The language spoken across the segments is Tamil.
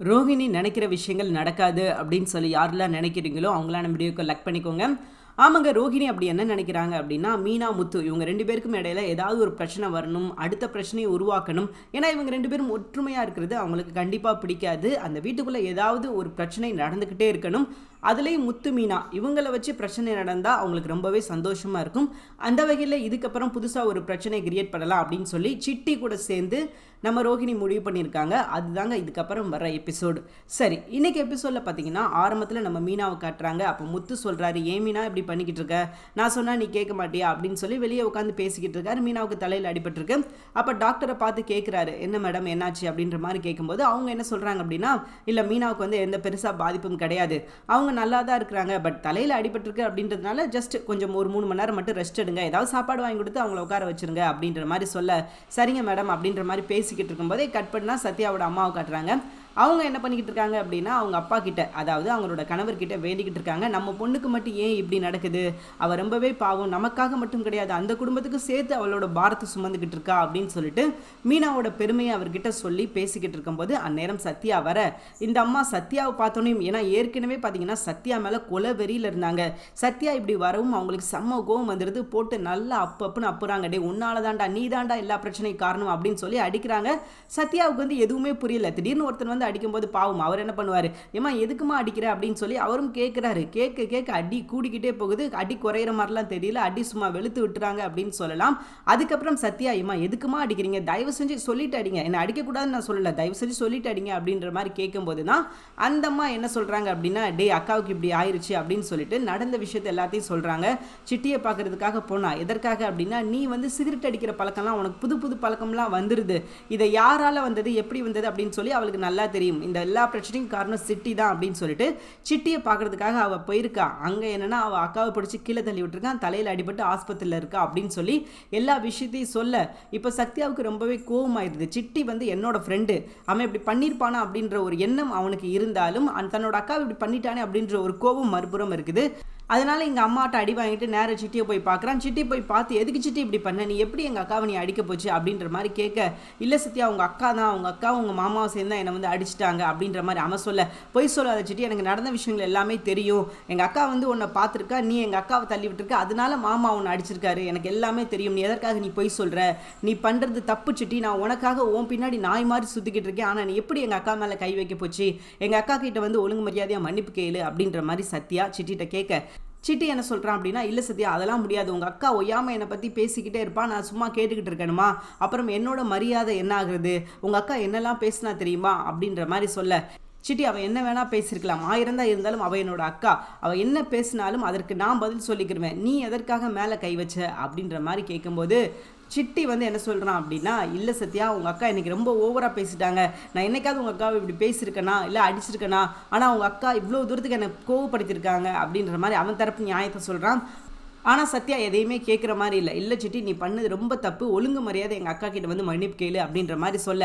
ரோஹிணி நினைக்கிற விஷயங்கள் நடக்காது அப்படின்னு சொல்லி யாரெல்லாம் நினைக்கிறீங்களோ அவங்களாம் நம்ம வீடியோக்கு லக் பண்ணிக்கோங்க. ஆமாங்க ரோஹிணி அப்படி என்ன நினைக்கிறாங்க அப்படின்னா மீனா முத்து இவங்க ரெண்டு பேருக்கும் இடையில ஏதாவது ஒரு பிரச்சனை வரணும் அடுத்த பிரச்சனையை உருவாக்கணும். ஏன்னா இவங்க ரெண்டு பேரும் ஒற்றுமையாக இருக்கிறது அவங்களுக்கு கண்டிப்பாக பிடிக்காது. அந்த வீட்டுக்குள்ளே ஏதாவது ஒரு பிரச்சனை நடந்துக்கிட்டே இருக்கணும். அதுலேயும் முத்து மீனா. இவங்கள வச்சு பிரச்சனை நடந்தால் அவங்களுக்கு ரொம்பவே சந்தோஷமாக இருக்கும். அந்த வகையில் இதுக்கப்புறம் புதுசாக ஒரு பிரச்சனை கிரியேட் பண்ணலாம் அப்படின்னு சொல்லி சிட்டி கூட சேர்ந்து நம்ம ரோஹிணி முடிவு பண்ணியிருக்காங்க. அதுதாங்க இதுக்கப்புறம் வர எபிசோடு சரி இன்னைக்கு எபிசோடில் பார்த்தீங்கன்னா ஆரம்பத்தில் நம்ம மீனாவை காட்டுறாங்க. அப்போ முத்து சொல்கிறாரு ஏன் மீனா இப்படி பண்ணிக்கிட்டு இருக்க? நான் சொன்னால் நீ கேட்க மாட்டியா? அப்படின்னு சொல்லி வெளியே உட்காந்து பேசிக்கிட்டு இருக்காரு. மீனாவுக்கு தலையில் அடிபட்டிருக்கு. அப்போ டாக்டரை பார்த்து கேட்குறாரு என்ன மேடம் என்னாச்சு? அப்படின்ற மாதிரி கேட்கும்போது அவங்க என்ன சொல்கிறாங்க அப்படின்னா இல்லை மீனாவுக்கு வந்து எந்த பெருசாக பாதிப்பும் கிடையாது. அவங்க நல்லா தான் இருக்கிறாங்க பட் தலையில் அடிபட்டிருக்கு அப்படின்றதுனால ஜஸ்ட் கொஞ்சம் ஒரு மூணு மணி நேரம் மட்டும் ரெஸ்ட் எடுங்க. ஏதாவது சாப்பாடு வாங்கி கொடுத்து அவங்கள உட்கார வச்சிருங்க அப்படின்ற மாதிரி சொல்ல சரிங்க மேடம் அப்படின்ற மாதிரி பேசிக்கிட்டு இருக்கும்போதே கட் பண்ணால் சத்யாவோட அம்மாவை காட்டுறாங்க. அவங்க என்ன பண்ணிக்கிட்டு இருக்காங்க அப்படின்னா அவங்க அப்பா கிட்ட அதாவது அவங்களோட கணவர்கிட்ட வேண்டிக்கிட்டு இருக்காங்க. நம்ம பொண்ணுக்கு மட்டும் ஏன் இப்படி நடக்குது? அவள் ரொம்பவே பாவம். நமக்காக மட்டும் கிடையாது. அந்த குடும்பத்துக்கு சேர்த்து அவளோட பாரத்தை சுமந்துக்கிட்டு இருக்கா அப்படின்னு சொல்லிட்டு மீனாவோட பெருமையை அவர்கிட்ட சொல்லி பேசிக்கிட்டு இருக்கும்போது அந்நேரம் சத்யா வர இந்த அம்மா சத்யாவை பார்த்தோன்னே ஏன்னா ஏற்கனவே பார்த்தீங்கன்னா சத்யா மேலே கொலை வெறியில் இருந்தாங்க. சத்யா இப்படி வரவும் அவங்களுக்கு செம்ம கோவம் வந்துடுது போட்டு நல்லா அப்பு அப்புன்னு அப்புறாங்க. டே உன்னால தாண்டா நீ தாண்டா எல்லா பிரச்சனையும் காரணம் அப்படின்னு சொல்லி அடிக்கிறாங்க. சத்யாவுக்கு வந்து எதுவுமே புரியல. திடீர்னு ஒருத்தன் வந்து அடிக்கும்போது பாவம் அவர் என்ன பண்ணுவார்? ஏமா எதுக்குமா அடிக்கிற? அப்படின்னு சொல்லி அவரும் கேட்குறாரு கேட்க கேட்க அடி கூடிக்கிட்டே போகுது. அடி குறையிற மாதிரிலாம் தெரியல. அடி சும்மா வெளுத்து விட்டுறாங்க அப்படின்னு சொல்லலாம். அதுக்கப்புறம் சத்யா ஏமா எதுக்குமா அடிக்கிறீங்க? தயவு செஞ்சு சொல்லிட்டு அடிங்க என்ன அடிக்கக்கூடாதுன்னு நான் சொல்லலை. தயவு செஞ்சு சொல்லிட்டு அடிங்க அப்படின்ற மாதிரி கேட்கும்போது தான் அந்த அம்மா என்ன சொல்கிறாங்க அப்படின்னா டே அக்காவுக்கு இப்படி ஆயிருச்சு அப்படின்னு சொல்லிட்டு நடந்த விஷயத்தை எல்லாத்தையும் சொல்கிறாங்க சிட்டியை பார்க்கறதுக்காக போனா எதற்காக? அப்படின்னா நீ வந்து சிகரெட் அடிக்கிற பழக்கம்லாம் உனக்கு புது புது பழக்கம்லாம் வந்துருது. இதை யாரால வந்தது? எப்படி வந்தது? அப்படின்னு சொல்லி அவளுக்கு நல்லா தெரியும். இந்த எல்லா பிரச்சனையும் காரணம் சிட்டி தான் அப்படின்னு சொல்லிட்டு சிட்டியை பார்க்கறதுக்காக அவள் போயிருக்கா. அங்கே என்னன்னா அவள் அக்காவை பிடிச்சி கீழே தள்ளி விட்டுருக்கான். தலையில் அடிபட்டு ஆஸ்பத்திரியில் இருக்கா அப்படின்னு சொல்லி எல்லா விஷயத்தையும் சொல்ல. இப்போ சத்யாவுக்கு ரொம்பவே கோவமாயிருது. சிட்டி வந்து என்னோட ஃப்ரெண்டு அவன் இப்படி பண்ணியிருப்பானா அப்படின்ற ஒரு எண்ணம் அவனுக்கு இருந்தாலும் தன்னோட அக்காவை இப்படி பண்ணிட்டானே அப்படின்ற ஒரு கோபம் மறுபுறம் இருக்குது. அதனால் எங்கள் அம்மாட்ட அடி வாங்கிட்டு நேராக சிட்டியை போய் பார்க்குறான் சிட்டி போய் பார்த்து எதுக்கு சிட்டி இப்படி பண்ண? நீ எப்படி எங்கள் அக்காவை நீ அடிக்க போச்சு? அப்படின்ற மாதிரி கேட்க இல்லை சத்யா உங்கள் அக்கா தான் உங்கள் அக்கா உங்கள் மாமாவை சேர்ந்து என்னை வந்து அடிச்சிட்டாங்க. அப்படின்ற மாதிரி அவன் சொல்ல பொய் சொல்லாத சிட்டி எனக்கு நடந்த விஷயங்கள் எல்லாமே தெரியும். எங்கள் அக்கா வந்து உன்னை பார்த்துருக்கா நீ எங்கள் அக்காவை தள்ளி விட்டுருக்க அதனால மாமா உன்னை அடிச்சிருக்காரு. எனக்கு எல்லாமே தெரியும். நீ எதற்காக நீ பொய் சொல்கிற நீ பண்ணுறது தப்பு சிட்டி. நான் உனக்காக உன் பின்னாடி நாய் மாதிரி சுற்றிக்கிட்டு இருக்கேன். ஆனால் நீ எப்படி எங்கள் அக்கா மேலே கை வைக்க போச்சு? எங்கள் அக்கா கிட்ட வந்து ஒழுங்கு மரியாதையாக மன்னிப்பு கேளு. அப்படின்ற மாதிரி சத்யா சிட்டிகிட்ட கேட்க சிட்டி என்ன சொல்கிறான் அப்படின்னா இல்லை சத்யா அதெல்லாம் முடியாது. உங்கள் அக்கா ஒய்யாமல் என்னை பற்றி பேசிக்கிட்டே இருப்பா. நான் சும்மா கேட்டுக்கிட்டு இருக்கணுமா? அப்புறம் என்னோட மரியாதை என்ன ஆகுறது? உங்கள் அக்கா என்னெல்லாம் பேசினா தெரியுமா? அப்படின்ற மாதிரி சொல்ல. சிட்டி அவள் என்ன வேணால் பேசியிருக்கலாம் ஆயிரம் தான் இருந்தாலும் அவள் என்னோட அக்கா. அவள் என்ன பேசினாலும் அதற்கு நான் பதில் சொல்லிக்கிருவேன். நீ எதற்காக மேலே கை வச்ச? அப்படின்ற மாதிரி கேட்கும்போது சிட்டி வந்து என்ன சொல்கிறான் அப்படின்னா இல்லை சத்யா உங்கள் அக்கா இன்னைக்கு ரொம்ப ஓவராக பேசிட்டாங்க. நான் என்னைக்காவது உங்கள் அக்காவை இப்படி பேசியிருக்கேனா? இல்லை அடிச்சிருக்கேனா? ஆனால் உங்கள் அக்கா இவ்வளோ தூரத்துக்கு என்னை கோவப்படுத்தியிருக்காங்க. அப்படின்ற மாதிரி அவன் தரப்பு நியாயத்தை சொல்கிறான் ஆனால் சத்யா எதையுமே கேட்குற மாதிரி இல்லை. இல்லை சிட்டி நீ பண்ணது ரொம்ப தப்பு. ஒழுங்கு மரியாதை எங்கள் அக்கா கிட்ட வந்து மன்னிப்பு கேளு அப்படின்ற மாதிரி சொல்ல.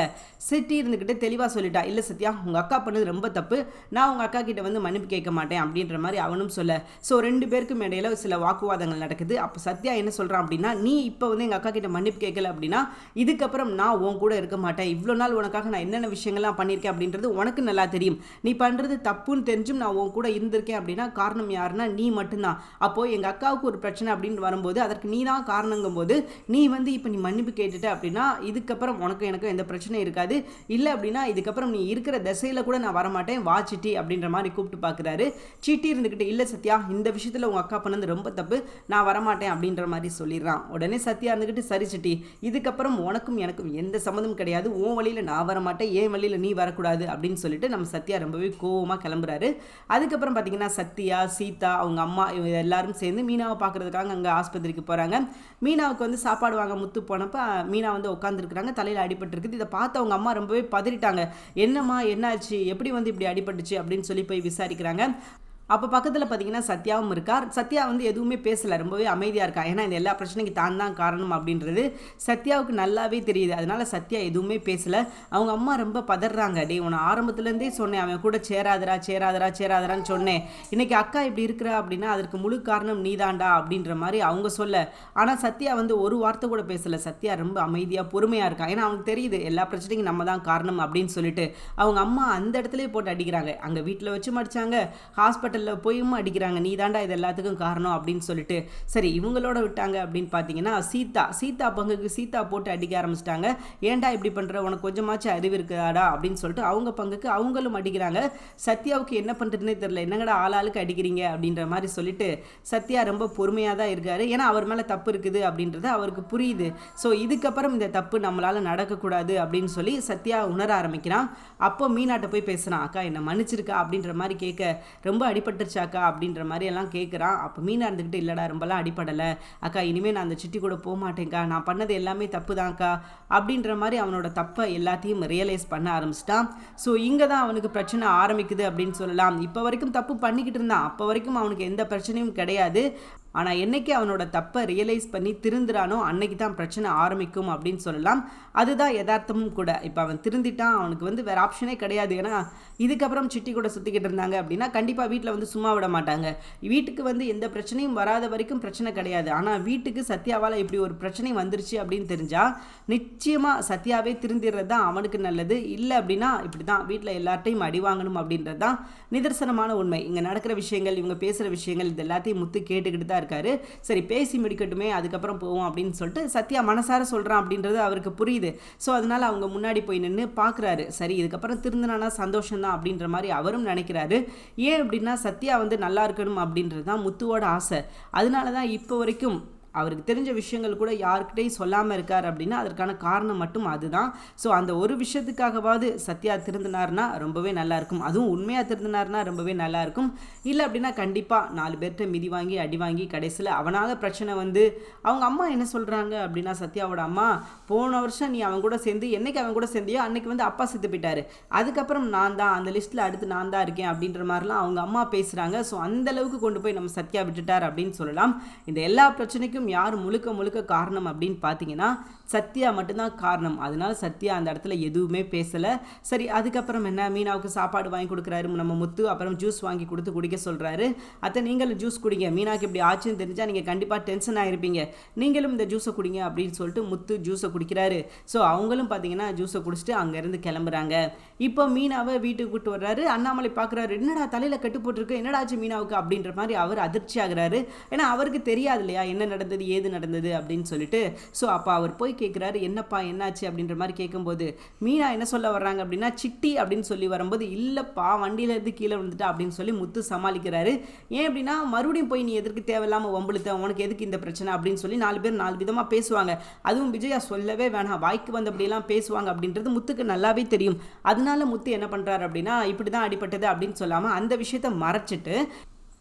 சிட்டி இருந்துக்கிட்டே தெளிவாக சொல்லிட்டா இல்லை சத்யா உங்கள் அக்கா பண்ணது ரொம்ப தப்பு. நான் உங்கள் அக்கா கிட்ட வந்து மன்னிப்பு கேட்க மாட்டேன் அப்படின்ற மாதிரி அவனும் சொல்ல. ஸோ ரெண்டு பேருக்கும் இடையில சில வாக்குவாதங்கள் நடக்குது. அப்போ சத்யா என்ன சொல்கிறான் அப்படின்னா நீ இப்போ வந்து எங்கள் அக்கா கிட்ட மன்னிப்பு கேட்கல அப்படின்னா இதுக்கப்புறம் நான் உன் கூட இருக்க மாட்டேன். இவ்வளோ நாள் உனக்காக நான் என்னென்ன விஷயங்கள்லாம் பண்ணியிருக்கேன் அப்படின்றது உனக்கு நல்லா தெரியும். நீ பண்ணுறது தப்புன்னு தெரிஞ்சும் நான் உன் கூட இருந்திருக்கேன் அப்படின்னா காரணம் யாருன்னா நீ மட்டும்தான். அப்போது எங்கள் அக்காவுக்கு ஒரு பிரச்சனை அப்படின்னு வரும்போது அதற்கு நீ தான் காரணங்கும் போது நீ வந்து இப்போ நீ மன்னிப்பு கேட்டுட்ட அப்படின்னா இதுக்கப்புறம் உனக்கு எனக்கு எந்த பிரச்சனையும் இருக்காது. இல்லை அப்படின்னா இதுக்கப்புறம் நீ இருக்கிற திசையில் கூட நான் வரமாட்டேன் வா சிட்டி அப்படின்ற மாதிரி கூப்பிட்டு பார்க்குறாரு சீட்டி இருந்துக்கிட்டு இல்லை சத்யா இந்த விஷயத்தில் உங்கள் அக்கா பண்ணது ரொம்ப தப்பு நான் வரமாட்டேன் அப்படின்ற மாதிரி சொல்லிடுறான். உடனே சத்யா இருந்துக்கிட்டு சரி சிட்டி இதுக்கப்புறம் உனக்கும் எனக்கும் எந்த சம்மந்தமும் கிடையாது. உன் வழியில் நான் வரமாட்டேன் என் வழியில் நீ வரக்கூடாது அப்படின்னு சொல்லிட்டு நம்ம சத்யா ரொம்பவே கோவமாக கிளம்புறாரு. அதுக்கப்புறம் பார்த்தீங்கன்னா சத்யா சீதா அவங்க அம்மா இவங்க எல்லாரும் சேர்ந்து மீனாவை பார்க்குறதுக்காக அங்கே ஆஸ்பத்திரிக்கு போகிறாங்க மீனாவுக்கு வந்து சாப்பாடு வாங்க முத்து போனப்போ மீனா வந்து உட்காந்துருக்குறாங்க தலையில் அடிபட்டுருக்குது. இதை பார்த்து அவங்க அம்மா ரொம்பவே பதறிட்டாங்க. என்னம்மா என்னாச்சு? எப்படி வந்து இப்படி அடிபட்டுச்சு? அப்படின்னு சொல்லி போய் விசாரிக்கிறாங்க. அப்போ பக்கத்தில் பார்த்தீங்கன்னா சத்யாவும் இருக்கார் சத்யா வந்து எதுவுமே பேசலை. ரொம்பவே அமைதியாக இருக்கா. ஏன்னா இந்த எல்லா பிரச்சனைக்கு தான் தான் காரணம் அப்படின்றது சத்யாவுக்கு நல்லாவே தெரியுது. அதனால சத்யா எதுவுமே பேசலை. அவங்க அம்மா ரொம்ப பதறாங்க. டே உன்னை ஆரம்பத்துலேருந்தே சொன்னேன். அவன் கூட சேராதரா சேராதரா சேராதரான்னு சொன்னேன். இன்னைக்கு அக்கா இப்படி இருக்கிறா அப்படின்னா அதற்கு முழு காரணம் நீதாண்டா அப்படின்ற மாதிரி அவங்க சொல்ல. ஆனால் சத்யா வந்து ஒரு வார்த்தை கூட பேசலை. சத்யா ரொம்ப அமைதியாக பொறுமையாக இருக்கா. ஏன்னா அவனுக்கு தெரியுது எல்லா பிரச்சனைக்கும் நம்ம தான் காரணம் அப்படின்னு சொல்லிட்டு. அவங்க அம்மா அந்த இடத்துலயே போட்டு அடிக்கிறாங்க. அங்கே வீட்டில் வச்சு அடிச்சாங்க ஹாஸ்பிட்டலில் போயும் அடிக்கிறாங்க. நீ தாண்டா இது எல்லாத்துக்கும் காரணம் அப்படின்னு சொல்லிட்டு சரி இவங்களோட விட்டாங்க அப்படின்னு பார்த்தீங்கன்னா சீதா சீதா பங்குக்கு சீதா போட்டு அடிக்க ஆரம்பிச்சிட்டாங்க. ஏன்டா இப்படி பண்ணுற உனக்கு கொஞ்சமாச்சும் அறிவு இருக்குதாடா அப்படின்னு சொல்லிட்டு அவங்க பங்குக்கு அவங்களும் அடிக்கிறாங்க. சத்யாவுக்கு என்ன பண்ணுறதுனே தெரில என்னங்கடா ஆளாளுக்கு அடிக்கிறீங்க அப்படின்ற மாதிரி சொல்லிட்டு சத்யா ரொம்ப பொறுமையாக தான் இருக்காரு. ஏன்னா அவர் மேலே தப்பு இருக்குது அப்படின்றது அவருக்கு புரியுது. ஸோ இதுக்கப்புறம் இந்த தப்பு நம்மளால் நடக்கக்கூடாது அப்படின்னு சொல்லி சத்யா உணர ஆரம்பிக்கிறான். அப்போ மீனாட்ட போய் பேசுகிறான் அக்கா என்னை மன்னிச்சிருக்கா? அப்படின்ற மாதிரி கேட்க ரொம்ப அடிபட்டுருச்சாக்கா அப்படின்ற மாதிரி எல்லாம் கேட்குறான் அப்போ மீனா இருந்துக்கிட்டு இல்லைடா ரொம்பலாம் அடிப்படலை அக்கா இனிமேல் நான் அந்த சிட்டி கூட போக மாட்டேங்க்கா நான் பண்ணது எல்லாமே தப்பு தான்க்கா அப்படின்ற மாதிரி அவனோட தப்பை எல்லாத்தையும் ரியலைஸ் பண்ண ஆரம்பிச்சிட்டான். ஸோ இங்கே தான் அவனுக்கு பிரச்சனை ஆரம்பிக்குது அப்படின்னு சொல்லலாம். இப்போ வரைக்கும் தப்பு பண்ணிக்கிட்டு இருந்தான். அப்போ வரைக்கும் அவனுக்கு எந்த பிரச்சனையும் கிடையாது. ஆனால் என்னைக்கு அவனோட தப்பை ரியலைஸ் பண்ணி திருந்துறானோ அன்னைக்கு தான் பிரச்சனை ஆரம்பிக்கும் அப்படின்னு சொல்லலாம். அதுதான் யதார்த்தமும் கூட. இப்போ அவன் திருந்திட்டான் அவனுக்கு வந்து வேறு ஆப்ஷனே கிடையாது. ஏன்னா இதுக்கப்புறம் சிட்டி கூட சுற்றிக்கிட்டு இருந்தாங்க அப்படின்னா கண்டிப்பாக வீட்டில் வந்து சும்மா விட மாட்டாங்க. வீட்டுக்கு வந்து எந்த பிரச்சனையும் வராத வரைக்கும் பிரச்சனை கிடையாது. ஆனால் வீட்டுக்கு சத்யாவால் இப்படி ஒரு பிரச்சனை வந்துருச்சு அப்படின்னு தெரிஞ்சால் நிச்சயமாக சத்யாவே திருந்திடுறது தான் அவனுக்கு நல்லது. இல்லை அப்படின்னா இப்படி தான் வீட்டில் எல்லார்ட்டையும் அடி வாங்கணும் அப்படின்றது தான் நிதர்சனமான உண்மை. இங்கே நடக்கிற விஷயங்கள் இவங்க பேசுகிற விஷயங்கள் இது எல்லாத்தையும் முத்து கேட்டுக்கிட்டு தான் இருக்காரு. சரி பேசி முடிக்கட்டுமே அதுக்கப்புறம் போவோம் அப்படின்னு சொல்லிட்டு சத்யா மனசார சொல்கிறான் அப்படின்றது அவருக்கு புரியுது. ஸோ அதனால் அவங்க முன்னாடி போய் நின்று பார்க்குறாரு சரி இதுக்கப்புறம் திருந்தினானா சந்தோஷம் தான் அப்படின்ற மாதிரி அவரும் நினைக்கிறாரு. ஏன் அப்படின்னா சத்யா வந்து நல்லா இருக்கணும் அப்படின்றது தான் முத்துவோட ஆசை. அதனால தான் இப்போ வரைக்கும் அவருக்கு தெரிஞ்ச விஷயங்கள் கூட யாருக்கிட்டையும் சொல்லாமல் இருக்கார் அப்படின்னா அதற்கான காரணம் மட்டும் அதுதான். ஸோ அந்த ஒரு விஷயத்துக்காகவாவது சத்யா திருந்தினார்னா ரொம்பவே நல்லாயிருக்கும் அதுவும் உண்மையாக திருந்தினார்னா ரொம்பவே நல்லாயிருக்கும் இல்லை அப்படின்னா கண்டிப்பாக நாலு பேர்கிட்ட மிதி வாங்கி அடி வாங்கி கடைசியில் அவனால் பிரச்சனை வந்து அவங்க அம்மா என்ன சொல்கிறாங்க அப்படின்னா சத்யாவோட அம்மா போன வருஷம் நீ அவன் கூட சேர்ந்து என்னைக்கு அவன் கூட சேர்ந்தியோ அன்னைக்கு வந்து அப்பா செத்து போயிட்டாரு. அதுக்கப்புறம் நான் தான் அந்த லிஸ்ட்டில் அடுத்து நான் தான் இருக்கேன் அப்படின்ற மாதிரிலாம் அவங்க அம்மா பேசுகிறாங்க ஸோ அந்த அளவுக்கு கொண்டு போய் நம்ம சத்யா விட்டுட்டார் அப்படின்னு சொல்லலாம். இந்த எல்லா பிரச்சனைக்கும் யார் முழுக்க முழுக்க காரணம் அப்படின்னு பார்த்தீங்கன்னா சத்யா மட்டும்தான் காரணம். அதனால சத்யா அந்த இடத்துல எதுவுமே பேசலை. சரி அதுக்கப்புறம் என்ன? மீனாவுக்கு சாப்பாடு வாங்கி கொடுக்குறாரு. நம்ம முத்து அப்புறம் ஜூஸ் வாங்கி கொடுத்து குடிக்க சொல்கிறாரு அத்தை நீங்களும் ஜூஸ் குடிங்க. மீனாக்கு இப்படி ஆச்சுன்னு தெரிஞ்சால் நீங்கள் கண்டிப்பாக டென்ஷன் ஆகிருப்பீங்க நீங்களும் இந்த ஜூஸை குடிங்க அப்படின்னு சொல்லிட்டு முத்து ஜூஸை குடிக்கிறாரு. ஸோ அவங்களும் பார்த்தீங்கன்னா ஜூஸை குடிச்சிட்டு அங்கேருந்து கிளம்புறாங்க. இப்போ மீனாவை வீட்டுக்கு கூட்டு வர்றாரு. அண்ணாமலை பார்க்குறாரு. என்னடா தலையில் கட்டு போட்டிருக்கு? என்னடா ஆச்சு மீனாவுக்கு? அப்படின்ற மாதிரி அவர் அதிர்ச்சி ஆகுறாரு ஏன்னா அவருக்கு தெரியாது இல்லையா என்ன நடந்தது ஏது நடந்தது அப்படின்னு சொல்லிட்டு ஸோ அப்போ அவர் போய் கேட்குறாரு என்னப்பா என்னாச்சு? அப்படின்ற மாதிரி கேட்கும்போது மீனா என்ன சொல்ல வர்றாங்க? அப்படின்னா சிட்டி அப்படின்னு சொல்லி வரும்போது இல்லைப்பா வண்டியிலேருந்து கீழே விழுந்துட்டா அப்படின்னு சொல்லி முத்து சமாளிக்கிறாரு. ஏன் அப்படின்னா மறுபடியும் போய் நீ எதற்கு தேவையில்லாமல் வம்புழுத்த? உனக்கு எதுக்கு இந்த பிரச்சனை? அப்படின்னு சொல்லி நாலு பேர் நாலு விதமாக பேசுவாங்க. அதுவும் விஜயா சொல்லவே வேணாம். வாய்க்கு வந்தபடியெல்லாம் பேசுவாங்க அப்படின்றது முத்துக்கு நல்லாவே தெரியும். அதனால முத்து என்ன பண்ணுறாரு அப்படின்னா இப்படி தான் அடிப்பட்டது அப்படின்னு சொல்லாமல் அந்த விஷயத்த மறைச்சிட்டு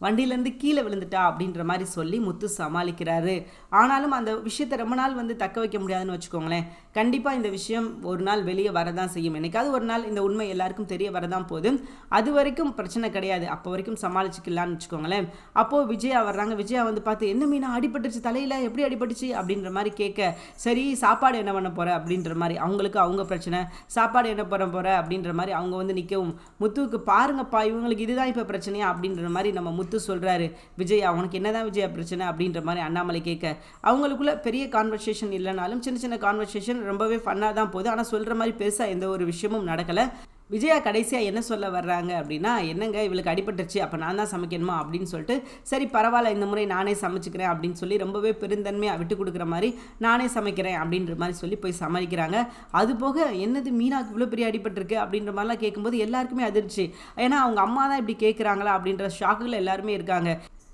வண்டியிலேருந்து கீழே விழுந்துட்டா அப்படின்ற மாதிரி சொல்லி முத்து சமாளிக்கிறாரு. ஆனாலும் அந்த விஷயத்தை ரொம்ப நாள் வந்து தக்க வைக்க முடியாதுன்னு வச்சுக்கோங்களேன். கண்டிப்பாக இந்த விஷயம் ஒரு நாள் வெளியே வரதான் செய்யும். என்னைக்காவது ஒரு நாள் இந்த உண்மை எல்லாருக்கும் தெரிய வரதான் போதும் அது வரைக்கும் பிரச்சனை கிடையாது. அப்போ வரைக்கும் சமாளிச்சுக்கலாம்னு வச்சுக்கோங்களேன். அப்போது விஜயா வர்றாங்க. விஜயா வந்து பார்த்து என்ன மீனா அடிபட்டுச்சு தலையில் எப்படி அடிபட்டுச்சு? அப்படின்ற மாதிரி கேட்க சரி சாப்பாடு என்ன பண்ண போகிற அப்படின்ற மாதிரி அவங்களுக்கு அவங்க பிரச்சனை. சாப்பாடு என்ன பண்ண போகிற அப்படின்ற மாதிரி அவங்க வந்து நிற்கவும் முத்துவுக்கு பாருங்கப்பா இவங்களுக்கு இதுதான் இப்போ பிரச்சனையா? அப்படின்ற மாதிரி நம்ம முத்து சொல்கிறாரு விஜய் அவனுக்கு என்னதான் விஜயா பிரச்சனை? அப்படின்ற மாதிரி அண்ணாமலை கேட்க அவங்களுக்குள்ள பெரிய கான்வர்சேஷன் இல்லைனாலும் சின்ன சின்ன கான்வர்சேஷன் ரொம்பவே ஃபன்னாக தான் போகுது. ஆனால் சொல்கிற மாதிரி பெருசாக எந்த ஒரு விஷயமும் நடக்கலை. விஜயா கடைசியாக என்ன சொல்ல வர்றாங்க அப்படின்னா என்னங்க இவளுக்கு அடிபட்டுருச்சு அப்போ நான் தான் சமைக்கணுமா? அப்படின்னு சொல்லிட்டு சரி பரவாயில்ல இந்த முறை நானே சமைச்சுக்கிறேன் அப்படின்னு சொல்லி ரொம்பவே பெருந்தன்மையாக விட்டு கொடுக்குற மாதிரி நானே சமைக்கிறேன் அப்படின்ற மாதிரி சொல்லி போய் சமாளிக்கிறாங்க. அது போக என்னது மீனாக்கு இவ்வளோ பெரிய அடிபட்டிருக்கு? அப்படின்ற மாதிரிலாம் கேட்கும்போது எல்லாருக்குமே அதிர்ச்சி. ஏன்னா அவங்க அம்மா தான் இப்படி கேட்குறாங்களா அப்படின்ற ஷாக்குகள் எல்லாருமே இருக்காங்க.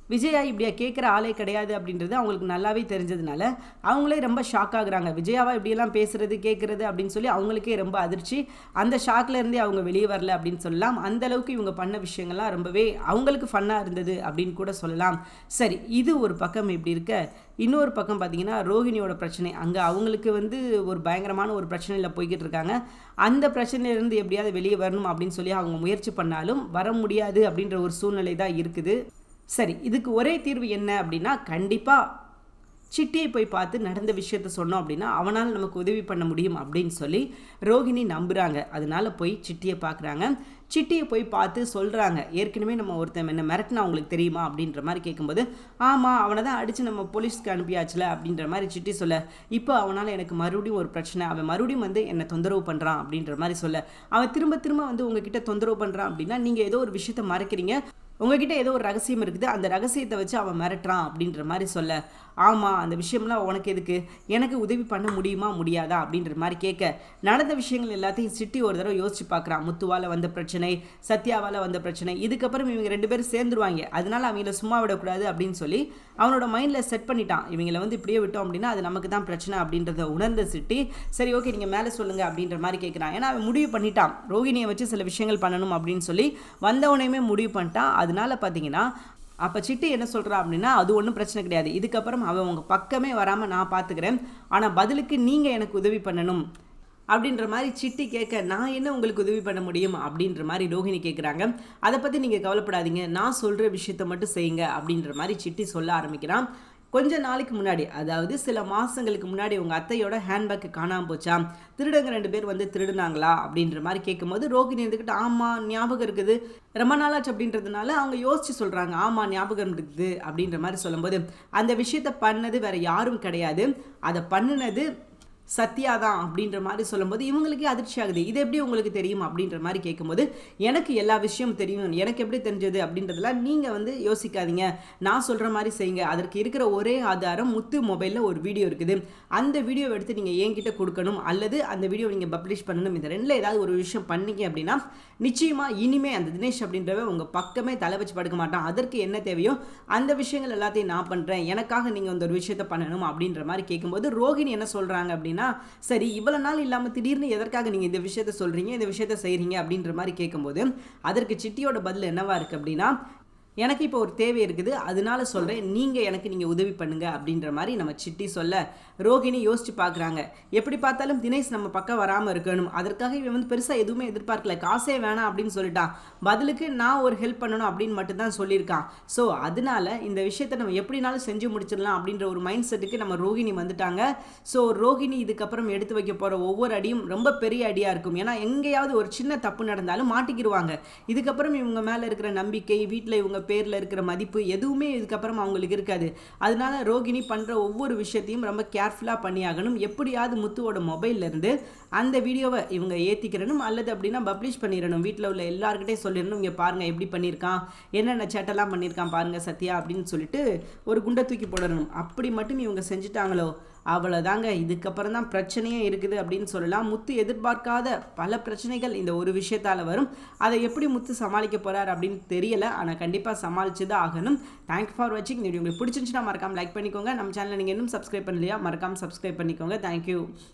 விஜயா இப்படியா கேட்குற ஆளே கிடையாது அப்படின்றது அவங்களுக்கு நல்லாவே தெரிஞ்சதுனால அவங்களே ரொம்ப ஷாக் ஆகுறாங்க. விஜயாவா இப்படியெல்லாம் பேசுறது கேட்குறது அப்படின்னு சொல்லி அவங்களுக்கே ரொம்ப அதிர்ச்சி. அந்த ஷாக்ல இருந்தே அவங்க வெளியே வரல அப்படின்னு சொல்லலாம். அந்த அளவுக்கு இவங்க பண்ண விஷயங்கள்லாம் ரொம்பவே அவங்களுக்கு ஃபன்னாக இருந்தது அப்படின்னு கூட சொல்லலாம். சரி இது ஒரு பக்கம் இப்படி இருக்க? இன்னொரு பக்கம் பார்த்தீங்கன்னா ரோஹிணியோட பிரச்சனை. அங்கே அவங்களுக்கு வந்து ஒரு பயங்கரமான ஒரு பிரச்சனையில் போய்கிட்டு இருக்காங்க. அந்த பிரச்சனையிலேருந்து எப்படியாவது வெளியே வரணும் அப்படின்னு சொல்லி அவங்க முயற்சி பண்ணாலும் வர முடியாது அப்படின்ற ஒரு சூழ்நிலை தான் இருக்குது. சரி இதுக்கு ஒரே தீர்வு என்ன அப்படின்னா கண்டிப்பாக சிட்டியை போய் பார்த்து நடந்த விஷயத்த சொன்னோம் அப்படின்னா அவனால் நமக்கு உதவி பண்ண முடியும் அப்படின்னு சொல்லி ரோஹிணி நம்புகிறாங்க அதனால போய் சிட்டியை பார்க்குறாங்க. சிட்டியை போய் பார்த்து சொல்கிறாங்க ஏற்கனவே நம்ம ஒருத்தன் என்ன மிரட்டினா அவங்களுக்கு தெரியுமா அப்படின்ற மாதிரி கேட்கும்போது ஆமாம் அவனை தான் அடித்து நம்ம போலீஸ்க்கு அனுப்பியாச்சுல அப்படின்ற மாதிரி சிட்டி சொல்ல இப்போ அவனால் எனக்கு மறுபடியும் ஒரு பிரச்சனை. அவன் மறுபடியும் வந்து என்னை தொந்தரவு பண்ணுறான் அப்படின்ற மாதிரி சொல்ல. அவன் திரும்ப திரும்ப வந்து உங்ககிட்ட தொந்தரவு பண்ணுறான் அப்படின்னா நீங்கள் ஏதோ ஒரு விஷயத்த மறைக்கிறீங்க. உங்ககிட்ட ஏதோ ஒரு ரகசியம் இருக்குது. அந்த ரகசியத்தை வச்சு அவன் மிரட்டுறான் அப்படின்ற மாதிரி சொல்ல ஆமாம் அந்த விஷயம்லாம் உனக்கு எதுக்கு? எனக்கு உதவி பண்ண முடியுமா முடியாதா? அப்படின்ற மாதிரி கேட்க நடந்த விஷயங்கள் எல்லாத்தையும் சிட்டி ஒரு தடவை யோசிச்சு பார்க்குறான். முத்துவால் வந்த பிரச்சனை சத்யாவால் வந்த பிரச்சனை இதுக்கப்புறம் இவங்க ரெண்டு பேரும் சேர்ந்துருவாங்க. அதனால அவங்கள சும்மா விடக்கூடாது அப்படின்னு சொல்லி அவனோட மைண்டில் செட் பண்ணிட்டான். இவங்களை வந்து இப்படியே விட்டோம் அப்படின்னா அது நமக்கு தான் பிரச்சனை அப்படின்றத உணர்ந்த சிட்டி சரி ஓகே நீங்கள் மேலே சொல்லுங்கள் அப்படின்ற மாதிரி கேட்குறான். ஏன்னா அவன் முடிவு பண்ணிட்டான். ரோகிணியை வச்சு சில விஷயங்கள் பண்ணணும் அப்படின்னு சொல்லி வந்தவனையுமே முடிவு பண்ணிட்டான். அதனால பார்த்தீங்கன்னா அப்போ சிட்டி என்ன சொல்கிறா அப்படின்னா அது ஒன்றும் பிரச்சனை கிடையாது. இதுக்கப்புறம் அவன் உங்கள் பக்கமே வராமல் நான் பார்த்துக்கிறேன் ஆனால் பதிலுக்கு நீங்கள் எனக்கு உதவி பண்ணணும். அப்படின்ற மாதிரி சிட்டி கேட்க நான் என்ன உங்களுக்கு உதவி பண்ண முடியும்? அப்படின்ற மாதிரி ரோஹிணி கேட்குறாங்க அதை பற்றி நீங்கள் கவலைப்படாதீங்க. நான் சொல்கிற விஷயத்த மட்டும் செய்யுங்க. அப்படின்ற மாதிரி சிட்டி சொல்ல ஆரம்பிக்கிறான். கொஞ்ச நாளைக்கு முன்னாடி அதாவது சில மாதங்களுக்கு முன்னாடி உங்கள் அத்தையோட ஹேண்ட்பேக்கு காணாமல் போச்சா? திருடங்க ரெண்டு பேர் வந்து திருடுனாங்களா? அப்படின்ற மாதிரி கேட்கும்போது ரோகிணி இருந்துக்கிட்டு ஆமாம் ஞாபகம் இருக்குது. ரொம்ப நாளாச்சு அப்படின்றதுனால அவங்க யோசிச்சு சொல்கிறாங்க ஆமாம் ஞாபகம் இருக்குது அப்படின்ற மாதிரி சொல்லும்போது. அந்த விஷயத்த பண்ணது வேற யாரும் கிடையாது. அதை பண்ணினது சத்யா தான் அப்படின்ற மாதிரி சொல்லும்போது இவங்களுக்கே அதிர்ச்சி ஆகுது. இது எப்படி உங்களுக்கு தெரியும் அப்படின்ற மாதிரி கேட்கும்போது எனக்கு எல்லா விஷயமும் தெரியும். எனக்கு எப்படி தெரிஞ்சது அப்படின்றதெல்லாம் நீங்கள் வந்து யோசிக்காதீங்க. நான் சொல்கிற மாதிரி செய்யுங்க. அதற்கு இருக்கிற ஒரே ஆதாரம் முத்து மொபைலில் ஒரு வீடியோ இருக்குது. அந்த வீடியோ எடுத்து நீங்கள் என்கிட்ட கொடுக்கணும். அல்லது அந்த வீடியோ நீங்கள் பப்ளிஷ் பண்ணணும். இந்த ரெண்டில் ஏதாவது ஒரு விஷயம் பண்ணீங்க அப்படின்னா நிச்சயமாக இனிமே அந்த தினேஷ் அப்படின்றவ உங்கள் பக்கமே தலை வச்சு படுக்க மாட்டான். அதற்கு என்ன தேவையோ அந்த விஷயங்கள் எல்லாத்தையும் நான் பண்ணுறேன் எனக்காக நீங்கள் அந்த ஒரு விஷயத்த பண்ணணும் அப்படின்ற மாதிரி கேட்கும்போது ரோஹிணி என்ன சொல்கிறாங்க அப்படின்னு அப்படின்னா சரி இவ்வளோ நாள் இல்லாமல் திடீர்னு எதற்காக நீங்கள் இந்த விஷயத்த சொல்கிறீங்க இந்த விஷயத்த செய்கிறீங்க அப்படின்ற மாதிரி கேட்கும்போது அதற்கு சிட்டியோட பதில் என்னவா இருக்குது அப்படின்னா எனக்கு இப்போ ஒரு தேவை இருக்குது. அதனால சொல்கிறேன் நீங்கள் எனக்கு நீங்கள் உதவி பண்ணுங்கள் அப்படின்ற மாதிரி நம்ம சிட்டி சொல்ல ரோகிணி யோசிச்சு பார்க்குறாங்க எப்படி பார்த்தாலும் தினேஷ் நம்ம பக்கம் வராமல் இருக்கணும். அதற்காக இவன் வந்து பெருசாக எதுவுமே எதிர்பார்க்கல. காசே வேணாம் அப்படின்னு சொல்லிட்டான். பதிலுக்கு நான் ஒரு ஹெல்ப் பண்ணணும் அப்படின்னு மட்டும்தான் சொல்லியிருக்கான். ஸோ அதனால இந்த விஷயத்தை நம்ம எப்படினாலும் செஞ்சு முடிச்சிடலாம் அப்படின்ற ஒரு மைண்ட் செட்டுக்கு நம்ம ரோகிணி வந்துட்டாங்க. ஸோ ரோகிணி இதுக்கப்புறம் எடுத்து வைக்க போகிற ஒவ்வொரு அடியும் ரொம்ப பெரிய அடியாக இருக்கும். ஏன்னா எங்கேயாவது ஒரு சின்ன தப்பு நடந்தாலும் மாட்டிக்கிடுவாங்க இதுக்கப்புறம் இவங்க மேலே இருக்கிற நம்பிக்கை வீட்டில் இவங்க பேரில் இருக்கிற மதிப்பு எதுவுமே இதுக்கப்புறம் அவங்களுக்கு இருக்காது. அதனால ரோகிணி பண்ணுற ஒவ்வொரு விஷயத்தையும் ரொம்ப கேர்ஃபுல்லாக பண்ணியாகணும். எப்படியாவது முத்துவோட மொபைல்லேருந்து அந்த வீடியோவை இவங்க ஏற்றிக்கிறணும் அல்லது அப்படின்னா பப்ளிஷ் பண்ணிடணும். வீட்டில் உள்ள எல்லாருக்கிட்டே சொல்லிடணும். இங்கே பாருங்கள் எப்படி பண்ணியிருக்கான்? என்னென்ன சேட்டெல்லாம் பண்ணியிருக்கான் பாருங்கள் சத்யா அப்படின்னு சொல்லிட்டு ஒரு குண்டை தூக்கி போடணும். அப்படி மட்டும் இவங்க செஞ்சுட்டாங்களோ? அவ்வளோதாங்க இதுக்கப்புறம் தான் பிரச்சனையே இருக்குது அப்படின்னு சொல்லலாம். முத்து எதிர்பார்க்காத பல பிரச்சனைகள் இந்த ஒரு விஷயத்தால் வரும். அதை எப்படி முத்து சமாளிக்க போகிறார் அப்படின்னு தெரியல. ஆனால் கண்டிப்பாக சமாளித்து தான் ஆகணும் தேங்க் ஃபார் வாட்சிங் இந்த உங்களுக்கு பிடிச்சிருந்துச்சுன்னா மறக்காமல் லைக் பண்ணிக்கோங்க. நம்ம சேனலில் நீங்கள் இன்னும் சப்ஸ்கிரைப் பண்ணலையா மறக்காமல் சப்ஸ்கிரைப் பண்ணிக்கோங்க. தேங்க்யூ